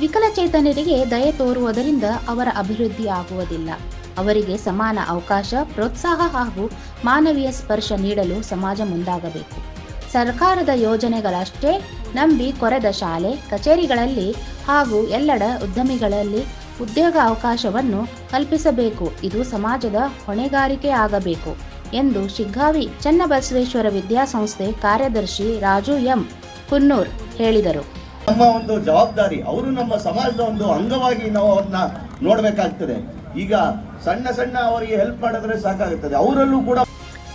ವಿಕಲಚೇತನರಿಗೆ ದಯೆ ತೋರುವುದರಿಂದ ಅವರ ಅಭಿವೃದ್ಧಿ ಆಗುವುದಿಲ್ಲ. ಅವರಿಗೆ ಸಮಾನ ಅವಕಾಶ, ಪ್ರೋತ್ಸಾಹ ಹಾಗೂ ಮಾನವೀಯ ಸ್ಪರ್ಶ ನೀಡಲು ಸಮಾಜ ಮುಂದಾಗಬೇಕು. ಸರ್ಕಾರದ ಯೋಜನೆಗಳಷ್ಟೇ ನಂಬಿ ಕೊರೆದ ಶಾಲೆ, ಕಚೇರಿಗಳಲ್ಲಿ ಹಾಗೂ ಎಲ್ಲೆಡ ಉದ್ಯಮಿಗಳಲ್ಲಿ ಉದ್ಯೋಗ ಅವಕಾಶವನ್ನು ಕಲ್ಪಿಸಬೇಕು. ಇದು ಸಮಾಜದ ಹೊಣೆಗಾರಿಕೆ ಆಗಬೇಕು ಎಂದು ಶಿಗ್ಗಾವಿ ಚನ್ನಬಸವೇಶ್ವರ ವಿದ್ಯಾಸಂಸ್ಥೆ ಕಾರ್ಯದರ್ಶಿ ರಾಜು ಎಂ ಕುನ್ನೂರ್ ಹೇಳಿದರು. ನಮ್ಮ ಒಂದು ಜವಾಬ್ದಾರಿ, ಅವರು ನಮ್ಮ ಸಮಾಜದ ಒಂದು ಅಂಗವಾಗಿ ನಾವು ಅವ್ರನ್ನ ನೋಡ್ಬೇಕಾಗ್ತದೆ. ಈಗ ಸಣ್ಣ ಸಣ್ಣ ಅವರಿಗೆ ಹೆಲ್ಪ್ ಮಾಡಿದ್ರೆ ಸಾಕಾಗುತ್ತದೆ ಅವರಲ್ಲೂ ಕೂಡ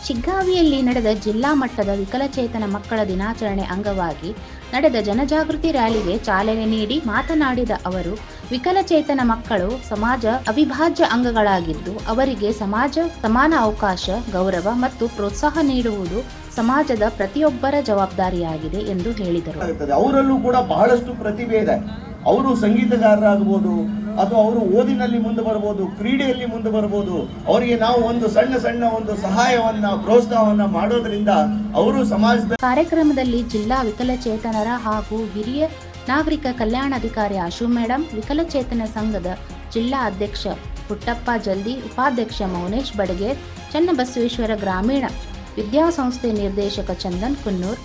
ಶಿಗ್ಗಾವಿಯಲ್ಲಿ ನಡೆದ ಜಿಲ್ಲಾ ಮಟ್ಟದ ವಿಕಲಚೇತನ ಮಕ್ಕಳ ದಿನಾಚರಣೆ ಅಂಗವಾಗಿ ನಡೆದ ಜನಜಾಗೃತಿ ರ್ಯಾಲಿಗೆ ಚಾಲನೆ ನೀಡಿ ಮಾತನಾಡಿದ ಅವರು ವಿಕಲಚೇತನ ಮಕ್ಕಳು ಸಮಾಜ ಅವಿಭಾಜ್ಯ ಅಂಗಗಳಾಗಿದ್ದು ಅವರಿಗೆ ಸಮಾಜ ಸಮಾನ ಅವಕಾಶ ಗೌರವ ಮತ್ತು ಪ್ರೋತ್ಸಾಹ ನೀಡುವುದು ಸಮಾಜದ ಪ್ರತಿಯೊಬ್ಬರ ಜವಾಬ್ದಾರಿಯಾಗಿದೆ ಎಂದು ಹೇಳಿದರು. ಅವರಲ್ಲೂ ಕೂಡ ಬಹಳಷ್ಟು ಪ್ರತಿಭೆ ಇದೆ. ಅವರು ಸಂಗೀತಗಾರರಾಗಬಹುದು ಅಥವಾ ಅವರು ಓದಿನಲ್ಲಿ ಮುಂದೆ ಬರ್ಬೋದು ಕ್ರೀಡೆಯಲ್ಲಿ ಮುಂದೆ ಬರ್ಬೋದು ಅವರಿಗೆ ನಾವು ಒಂದು ಸಣ್ಣ ಸಣ್ಣ ಒಂದು ಸಹಾಯವನ್ನ ಪ್ರೋತ್ಸಾಹವನ್ನ ಮಾಡೋದ್ರಿಂದ ಅವರು ಸಮಾಜದ ಕಾರ್ಯಕ್ರಮದಲ್ಲಿ ಜಿಲ್ಲಾ ವಿಕಲಚೇತನರ ಹಾಗೂ ಹಿರಿಯ ನಾಗರಿಕ ಕಲ್ಯಾಣಾಧಿಕಾರಿ ಆಶು ಮೇಡಂ, ವಿಕಲಚೇತನ ಸಂಘದ ಜಿಲ್ಲಾ ಅಧ್ಯಕ್ಷ ಪುಟ್ಟಪ್ಪ ಜಲ್ದಿ, ಉಪಾಧ್ಯಕ್ಷ ಮೌನೇಶ್ ಬಡಗೇರ್, ಚನ್ನಬಸವೇಶ್ವರ ಗ್ರಾಮೀಣ ವಿದ್ಯಾಸಂಸ್ಥೆ ನಿರ್ದೇಶಕ ಚಂದನ್ ಕುನ್ನೂರ್,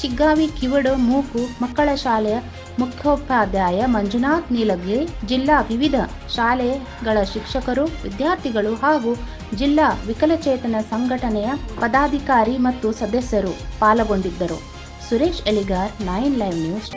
ಚಿಗ್ಗಾವಿ ಕಿವಡು ಮೂಕು ಮಕ್ಕಳ ಶಾಲೆಯ ಮುಖ್ಯೋಪಾಧ್ಯಾಯ ಮಂಜುನಾಥ್ ನೀಲಗಿರಿ, ಜಿಲ್ಲಾ ವಿವಿಧ ಶಾಲೆಗಳ ಶಿಕ್ಷಕರು, ವಿದ್ಯಾರ್ಥಿಗಳು ಹಾಗೂ ಜಿಲ್ಲಾ ವಿಕಲಚೇತನ ಸಂಘಟನೆಯ ಪದಾಧಿಕಾರಿ ಮತ್ತು ಸದಸ್ಯರು ಪಾಲ್ಗೊಂಡಿದ್ದರು. Suresh Eligar, nine live news.